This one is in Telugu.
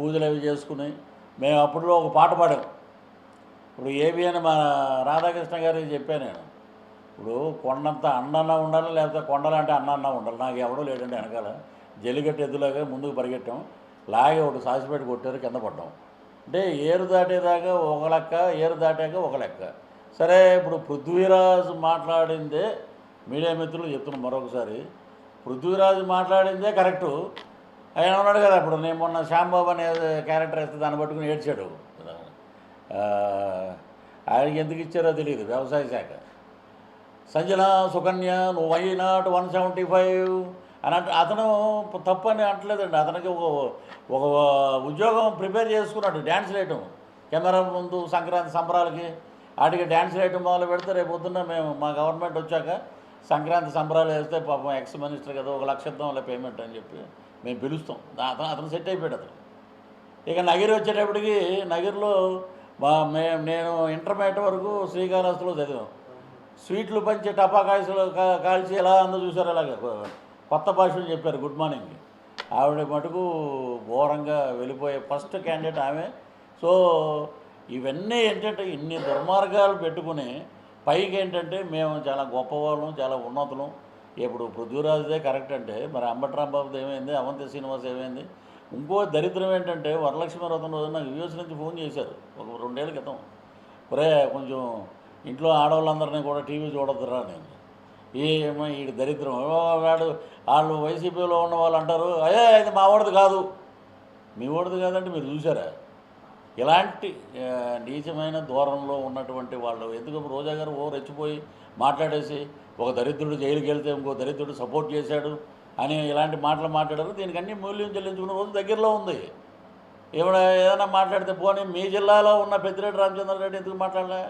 పూజలు అవి చేసుకుని మేము అప్పుడులో ఒక పాట పాడాం. ఇప్పుడు ఏబి అని మా రాధాకృష్ణ గారికి చెప్పాను నేను. ఇప్పుడు కొండంత అన్నన్నా ఉండాలి లేకపోతే కొండలంటే అన్నన్నా ఉండాలి? నాకు ఎవడో లేడండి వెనకాల. జల్లికట్టు ఎద్దులాగా ముందుకు పరిగెట్టాం. లాగే ఒకటి సాసిపెట్టి కొట్టారు కింద పడ్డాం. అంటే ఏరు దాటేదాకా ఒక లెక్క ఏరు దాటాక ఒక లెక్క. సరే ఇప్పుడు పృథ్వీరాజు మాట్లాడిందే మీడియా మిత్రులు చెప్తున్నాం మరొకసారి. పృథ్వీరాజు మాట్లాడిందే కరెక్టు. ఆయన ఉన్నాడు కదా అప్పుడు నేను మొన్న శ్యాంబాబు అనే క్యారెక్టర్ వేస్తే దాన్ని పట్టుకుని ఏడ్చాడు. ఆయనకి ఎందుకు ఇచ్చారో తెలియదు వ్యవసాయ శాఖ. సంజన సుకన్య నువ్వు why not one seventy five అని అంటే అతను తప్పు అని అంటలేదండి. అతనికి ఒక ఒక ఉద్యోగం ప్రిపేర్ చేసుకున్నాడు డ్యాన్స్ వేయటం. కెమెరా ముందు సంక్రాంతి సంబరాలకి వాటికి డ్యాన్స్ వేయటం మొదలు పెడితే రేపు పొద్దున్న మేము మా గవర్నమెంట్ వచ్చాక సంక్రాంతి సంబరాలు వేస్తే పాపం ఎక్స్ మినిస్టర్ కదా ఒక లక్ష ఇద్దాం పేమెంట్ అని చెప్పి మేము పిలుస్తాం. అతను అతను సెట్ అయిపోయాడు అతను. ఇక నగిరి వచ్చేటప్పటికి నగిరిలో మా మే నేను ఇంటర్మీడియట్ వరకు శ్రీకాళహస్తిలో చదివాం. స్వీట్లు పంచి టపాకాయలు కాల్చి ఎలా అందో చూసారు అలాగ. కొత్త భాషలు చెప్పారు గుడ్ మార్నింగ్. ఆవిడ మటుకు ఘోరంగా వెళ్ళిపోయే ఫస్ట్ క్యాండిడేట్ ఆమె. సో ఇవన్నీ ఏంటంటే ఇన్ని దుర్మార్గాలు పెట్టుకుని పైకి ఏంటంటే మేము చాలా గొప్పవాళ్ళం చాలా ఉన్నతులం. ఇప్పుడు పృథ్వీరాజుదే కరెక్ట్ అంటే మరి అంబట్రాంబాబుది ఏమైంది? అవంతి శ్రీనివాస్ ఏమైంది? ఇంకో దరిద్రం ఏంటంటే వరలక్ష్మి వ్రతం రోజు నాకు యూఎస్ నుంచి ఫోన్ చేశారు ఒక రెండేళ్ళ క్రితం. ఒరే కొంచెం ఇంట్లో ఆడవాళ్ళందరినీ కూడా టీవీ చూడొద్దురా నేను. ఏమో ఈ దరిద్రం. వాడు వాళ్ళు వైసీపీలో ఉన్న వాళ్ళు అంటారు అయ్యే ఇది మా వాడిది కాదు. మీ వాడిది కాదంటే మీరు చూసారా ఇలాంటి నీచమైన దూరంలో ఉన్నటువంటి వాళ్ళు ఎందుకు రోజా గారు ఓ రెచ్చిపోయి మాట్లాడేసి ఒక దరిద్రుడు జైలుకి వెళ్తే ఇంకో దరిద్రుడు సపోర్ట్ చేశాడు అని ఇలాంటి మాటలు మాట్లాడారు. దీనికన్నీ మూల్యం చెల్లించుకునే రోజు దగ్గరలో ఉంది. ఏమైనా ఏదైనా మాట్లాడితే పోనీ మీ జిల్లాలో ఉన్న పెద్దిరెడ్డి రామచంద్రారెడ్డి ఎందుకు మాట్లాడలే?